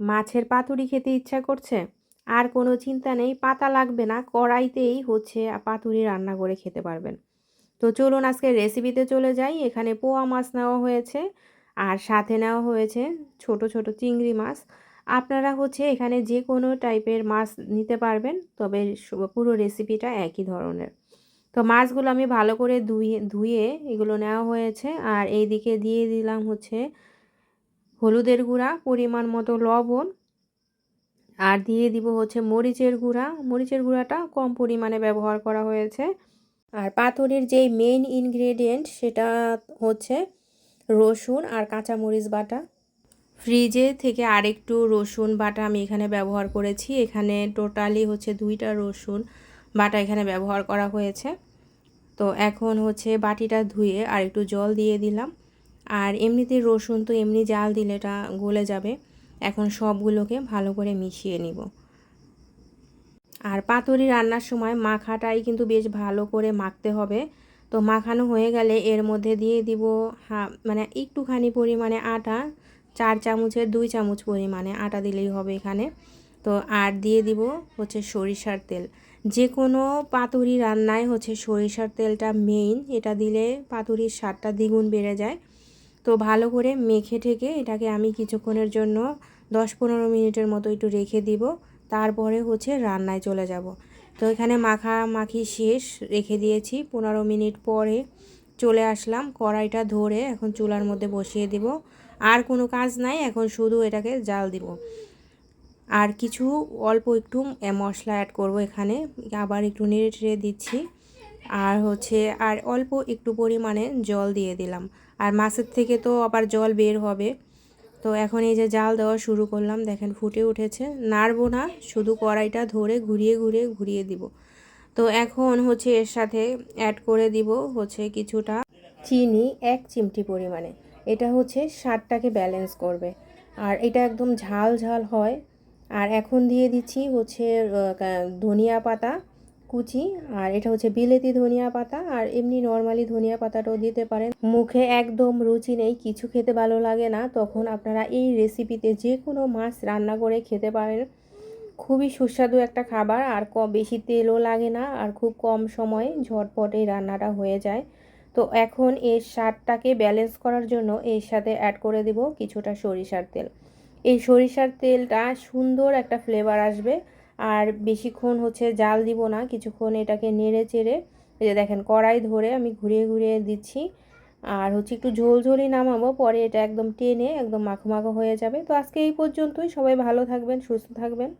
মাছের পাতুরি খেতে ইচ্ছা করছে? আর কোনো চিন্তা নেই, পাতা লাগবে না, কড়াইতেই হচ্ছে পাতুরি রান্না করে খেতে পারবেন। তো চলুন আজকে রেসিপিতে চলে যাই, এখানে পোয়া মাছ নেওয়া হয়েছে আর সাথে নেওয়া হয়েছে ছোট ছোট চিংড়ি মাছ। আপনারা হচ্ছে এখানে যে কোনো টাইপের মাছ নিতে পারবেন, তবে পুরো রেসিপিটা একই ধরনের। তো মাছগুলো আমি ভালো করে ধুয়ে ধুয়ে এগুলো নেওয়া হয়েছে আর এই দিকে দিয়ে দিলাম হচ্ছে হলুদের গুঁড়া, পরিমাণ মতো লবণ, আর দিয়ে দিব হচ্ছে মরিচের গুঁড়া। মরিচের গুঁড়াটা কম পরিমাণে ব্যবহার করা হয়েছে। আর পাথরের যেই মেইন ইনগ্রেডিয়েন্ট সেটা হচ্ছে রসুন আর কাঁচা মরিচ বাটা। ফ্রিজে থেকে আরেকটু রসুন বাটা আমি এখানে ব্যবহার করেছি। এখানে টোটালি হচ্ছে দুইটা রসুন বাটা এখানে ব্যবহার করা হয়েছে। তো এখন হচ্ছে বাটিটা ধুয়ে আর একটু জল দিয়ে দিলাম। আর এমনিতে রসুন তো এমনি জাল দিলে এটা গলে যাবে। এখন সবগুলোকে ভালো করে মিশিয়ে নিব। আর পাতুরি রান্নার সময় মাখাটাই কিন্তু বেশ ভালো করে মাখতে হবে। তো মাখানো হয়ে গেলে এর মধ্যে দিয়ে দিব হা মানে একটুখানি পরিমাণে আটা, চার চামচের দুই চামচ পরিমাণে আটা দিলেই হবে এখানে। তো আর দিয়ে দিব হচ্ছে সরিষার তেল। যে কোনো পাতুরি রান্নায় হচ্ছে সরিষার তেলটা মেইন এটা দিলে পাতুরির স্বাদটা দ্বিগুণ বেড়ে যায়। তো ভালো করে মেখে ঠেকে এটাকে আমি কিছুক্ষণের জন্য দশ পনেরো মিনিটের মতো একটু রেখে দিব, তারপরে হচ্ছে রান্নায় চলে যাব। তো এখানে মাখা মাখি শেষ, রেখে দিয়েছি। পনেরো মিনিট পরে চলে আসলাম, কড়াইটা ধরে এখন চুলার মধ্যে বসিয়ে দিব। আর কোনো কাজ নাই, এখন শুধু এটাকে জাল দিব। আর কিছু অল্প একটু মশলা অ্যাড করব এখানে, আবার একটু নেড়ে টেড়ে দিচ্ছি। আর হচ্ছে, আর অল্প একটু পরিমাণে জল দিয়ে দিলাম। আর মাছের থেকে তো আবার জল বের হবে। তো এখন এই যে জাল দেওয়া শুরু করলাম, দেখেন ফুটে উঠেছে। নাড়বো না, শুধু কড়াইটা ধরে ঘুরিয়ে ঘুরিয়ে ঘুরিয়ে দিব। তো এখন হচ্ছে এর সাথে অ্যাড করে দিব হচ্ছে কিছুটা চিনি, এক চিমটি পরিমাণে। এটা হচ্ছে স্বাদটাকে ব্যালেন্স করবে। আর এটা একদম ঝাল ঝাল হয়। আর এখন দিয়ে দিচ্ছি হচ্ছে ধনিয়া পাতা। কুচি, আর এটা হচ্ছে বিলেতি ধনিয়া পাতা, আর এমনি নর্মালি ধনিয়া পাতাটাও দিতে পারেন। মুখে একদম রুচি নেই, কিছু খেতে ভালো লাগে না, তখন আপনারা এই রেসিপিতে যে কোনো মাছ রান্না করে খেতে পারেন। খুবই সুস্বাদু একটা খাবার, আর ক বেশি তেলও লাগে না, আর খুব কম সময়ে ঝটপট এই রান্নাটা হয়ে যায়। তো এখন এর স্বাদটাকে ব্যালেন্স করার জন্য এর সাথে অ্যাড করে দিব কিছুটা সরিষার তেল। এই সরিষার তেলটা সুন্দর একটা ফ্লেভার আসবে। আর বেশিক্ষণ হচ্ছে জাল দিব না, কিছুক্ষণ এটাকে নেড়ে চেড়ে, এই যে দেখেন কড়াই ধরে আমি ঘুরিয়ে ঘুরিয়ে দিচ্ছি। আর হচ্ছে একটু ঝোলঝোলি নামাবো, পরে এটা একদম টেনে একদম মাখো মাখো হয়ে যাবে। তো আজকে এই পর্যন্তই, সবাই ভালো থাকবেন, সুস্থ থাকবেন।